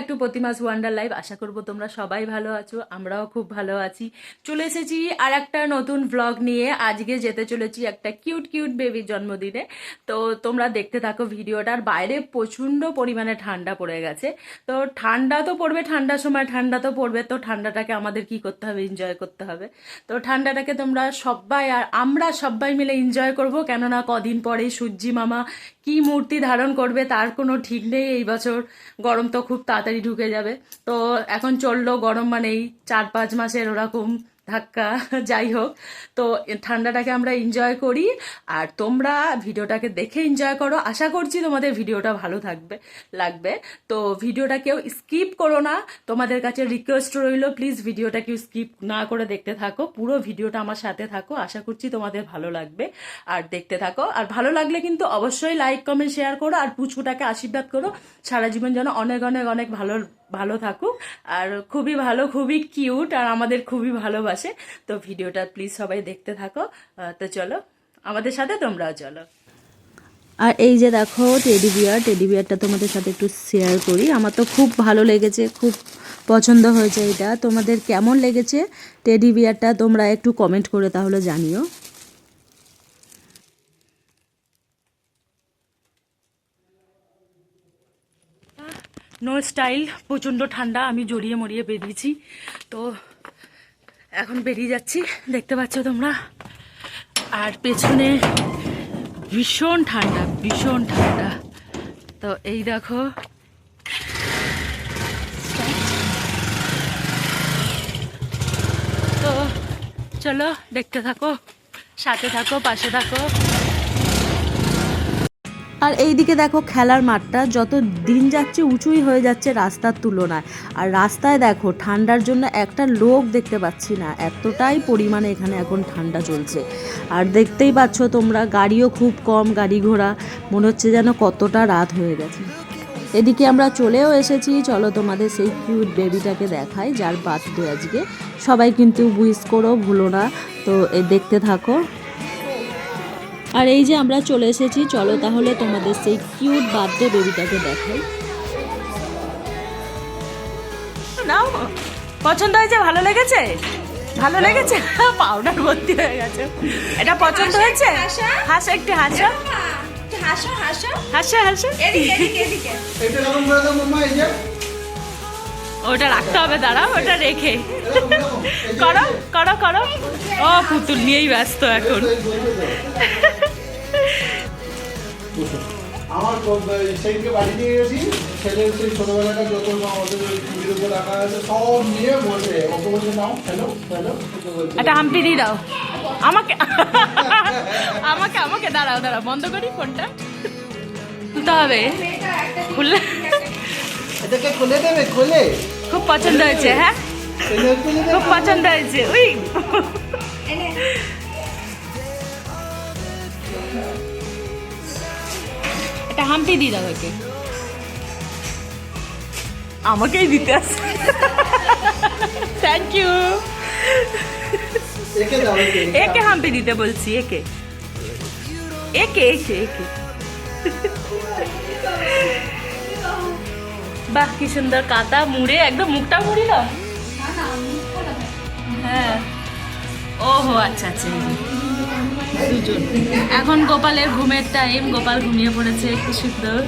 Back to প্রতিমাস wonder live আশা করব তোমরা সবাই ভালো আছো, আমরাও খুব ভালো আছি। চলে এসেছি আর একটা নতুন ব্লগ নিয়ে। আজকে যেতে চলেছি একটা কিউট কিউট বেবির জন্মদিনে। তো তোমরা দেখতে থাকো ভিডিওটার বাইরে প্রচণ্ড পরিমাণে ঠান্ডা পড়ে গেছে। তো ঠান্ডা তো পড়বে ঠান্ডার সময়, ঠান্ডা তো পড়বে। তো ঠান্ডাটাকে আমাদের কি করতে হবে? এনজয় করতে হবে। তো ঠান্ডাটাকে তোমরা সবাই আর আমরা সবাই মিলে এনজয় করব। কেননা কদিন পরে সূর্যি মামা কি মূর্তি ধারণ করবে তার কোনো ঠিক নেই। এই বছর গরম তো খুব তাড়াতাড়ি ঢুকে যাবে। তো এখন চলল গরম মানেই চার পাঁচ মাসের ওরকম ধাক্কা, যাই হোক। তো ঠান্ডাটাকে আমরা এনজয় করি, আর তোমরা ভিডিওটাকে দেখে এনজয় করো। আশা করছি তোমাদের ভিডিওটা ভালো থাকবে, লাগবে। তো ভিডিওটা কেউ স্কিপ করো না। তোমাদের কাছে রিকোয়েস্ট রইল প্লিজ ভিডিওটা কেউ স্কিপ না করে দেখতে থাকো। পুরো ভিডিওটা আমার সাথে থাকো। আশা করছি তোমাদের ভালো লাগবে, আর দেখতে থাকো। আর ভালো লাগলে কিন্তু অবশ্যই লাইক কমেন্ট শেয়ার করো, আর পুচকুটাকে আশীর্বাদ করো। সারা জীবন যেন অনেক অনেক অনেক ভালো ভালো থাকুক। আর খুবই ভালো, খুবই কিউট আর আমাদের খুবই ভালোবাসে। তো ভিডিওটা প্লিজ সবাই দেখতে থাকো। তো চলো, আমাদের সাথে তোমরাও চলো। আর এই যে দেখো টেডি বিয়ার টেডি বিয়ারটা তোমাদের সাথে একটু শেয়ার করি। আমার তো খুব ভালো লেগেছে, খুব পছন্দ হয়েছে এটা। তোমাদের কেমন লেগেছে টেডি বিয়ারটা তোমরা একটু কমেন্ট করে তাহলে জানিও। নো স্টাইল প্রচণ্ড ঠান্ডা, আমি জড়িয়ে মরিয়ে বেরিয়েছি। তো এখন বেরিয়ে যাচ্ছি, দেখতে পাচ্ছ তোমরা? আর পেছনে ভীষণ ঠান্ডা ভীষণ ঠান্ডা। তো এই দেখো। তো চলো, দেখতে থাকো, সাথে থাকো, পাশে থাকো। আর এইদিকে দেখো খেলার মাঠটা যত দিন যাচ্ছে উঁচুই হয়ে যাচ্ছে রাস্তার তুলনায়। আর রাস্তায় দেখো ঠান্ডার জন্য একটা লোক দেখতে পাচ্ছি না, এতটাই পরিমাণে এখানে এখন ঠান্ডা চলছে। আর দেখতেই পাচ্ছ তোমরা গাড়িও খুব কম, গাড়ি ঘোড়া, মনে হচ্ছে যেন কতটা রাত হয়ে গেছে। এদিকে আমরা চলেও এসেছি, চলো তোমাদের সেই কিউট বেবিটাকে দেখাই, যার বার্থডে আজকে। সবাই কিন্তু উইশ করো, ভুলো না। তো এ দেখতে থাকো। আর এই যে আমরা চলে এসেছি চলো তাহলে তোমাদের সেই কিউট বার্থডে বেবিটাকে দেখাই। নাও পছন্দ হয়েছে ভালো লেগেছে? ভালো লেগেছে? পাউডার ভর্তি হয়ে গেছে। এটা পছন্দ হয়েছে? হাসো। একটু হাসো। হাসো হাসো। হাসো হাসো। এদিকে এদিকে এদিকে। ওটা রাখতে হবে দাঁড়াও ওটা রেখে। করো করো করো। ও পুতুল নিয়েই ব্যস্ত এখন। আমার সেইকে বাড়ি দিয়ে গেছি। সেই ছোটবেলাটা যত আমাদের টিভির উপর রাখা আছে সব নিয়ে বলছে ওকে বলছে নাও হ্যালো হ্যালো একটা হাম্পি দিয়ে দাও। আমাকে আমাকে আমাকে দাঁড়াও দাঁড়াও বন্ধ করি ফোনটা। তুলতে হবে। খুললে এটাকে খুলে দেবে খুলে। খুব পছন্দ হয়েছে হ্যাঁ? খুব পছন্দ হয়েছে উই। এটা হাম্পি দিয়ে দাও একে। আমাকেই দিতে আসে। থ্যাংক ইউ একে হাম্পি দিতে বলছি একে। একে একে একে। বাহ, কি সুন্দর কাতা মুড়ে, একদম মুখটা মুড়িল হ্যাঁ। ওহো আচ্ছা আচ্ছা দুজন। এখন গোপালের ঘুমের টাইম গোপাল ঘুমিয়ে পড়েছে, কি সুন্দর।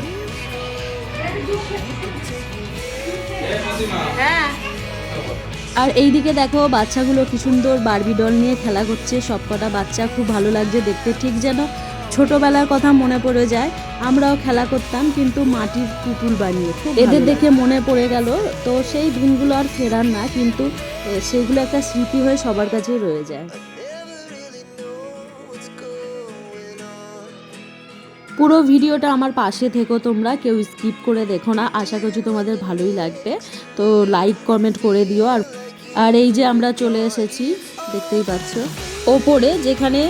হ্যাঁ। আর এইদিকে দেখো, বাচ্চাগুলো কি সুন্দর বারবি ডল নিয়ে খেলা করছে, সবকটা বাচ্চা, খুব ভালো লাগছে দেখতে, ঠিক যেন ছোটবেলার কথা মনে পড়ে যায় আমরাও খেলা করতাম কিন্তু মাটির পুতুল বানিয়ে। এদের দেখে মনে পড়ে গেল তো সেই দিনগুলো আর ফেরার না কিন্তু সেগুলো একটা স্মৃতি হয়ে সবার কাছেই রয়ে যায়। পুরো ভিডিওটা আমার পাশে থেকো তোমরা কেউ স্কিপ করে দেখো না আশা করছি তোমাদের ভালোই লাগবে। তো লাইক কমেন্ট করে দিও আর আর এই যে আমরা চলে এসেছি দেখতেই পাচ্ছ ওপরে যেখানে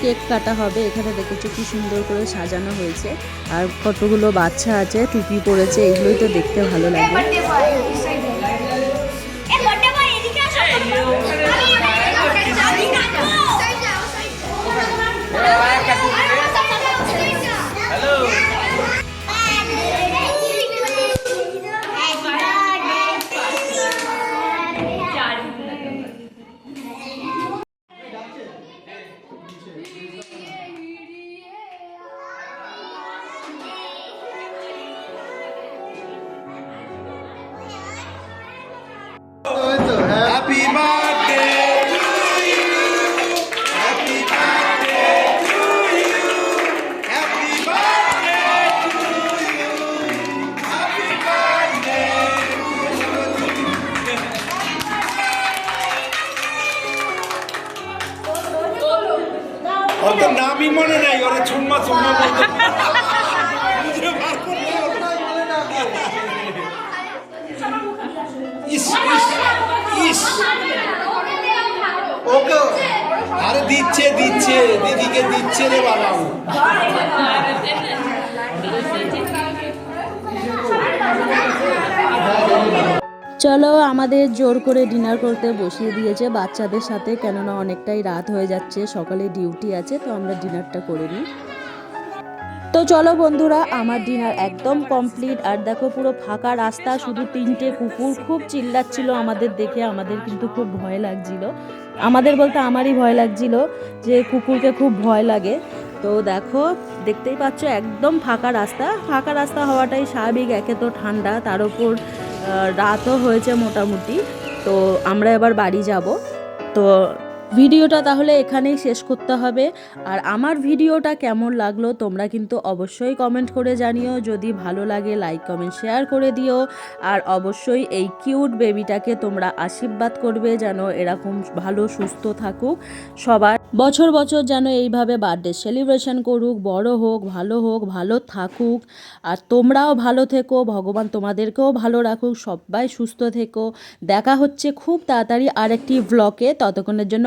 কেক কাটা হবে। এখানে দেখেছ কি সুন্দর করে সাজানো হয়েছে। আর কতগুলো বাচ্চা আছে টুপি পরেছে এগুলোই তো দেখতে ভালো লাগে। নামই মনে নাই, ওরা ছুম্মা ছুম্মা বলতো। ইস ইস ইস ওকে, আরে দিচ্ছে দিচ্ছে, দিদিকে দিচ্ছে রে বাবা চলো আমাদের জোর করে ডিনার করতে বসিয়ে দিয়েছে বাচ্চাদের সাথে, কেননা অনেকটাই রাত হয়ে যাচ্ছে, সকালে ডিউটি আছে, তো আমরা ডিনারটা করে নিই। তো চলো বন্ধুরা, আমার ডিনার একদম কমপ্লিট, আর দেখো পুরো ফাঁকা রাস্তা, শুধু তিনটে কুকুর, খুব চিল্লাচ্ছিল আমাদের দেখে, আমাদের কিন্তু খুব ভয় লাগছিল। আমাদের বলতে আমারই ভয় লাগছিল যে কুকুরকে খুব ভয় লাগে। তো দেখো, দেখতেই পাচ্ছ, একদম ফাঁকা রাস্তা ফাঁকা রাস্তা হওয়াটাই স্বাভাবিক, একে তো ঠান্ডা, তার উপর রাতও হয়েছে মোটামুটি। তো আমরা এবার বাড়ি যাব। তো ভিডিওটা তাহলে এখানেই শেষ করতে হবে। আর আমার ভিডিওটা কেমন লাগল তোমরা কিন্তু অবশ্যই কমেন্ট করে জানিও। যদি ভালো লাগে লাইক কমেন্ট শেয়ার করে দিও। আর অবশ্যই এই কিউট বেবিটাকে তোমরা আশীর্বাদ করবে যেন এরকম ভালো, সুস্থ থাকুক সবার। বছর বছর যেন এইভাবে বার্থডে সেলিব্রেশন করুক, বড় হোক, ভালো হোক, ভালো থাকুক। আর তোমরাও ভালো থেকো, ভগবান তোমাদেরকেও ভালো রাখুক, সবাই সুস্থ থেকো। দেখা হচ্ছে খুব তাড়াতাড়ি আরেকটি ব্লকে ততক্ষণের জন্য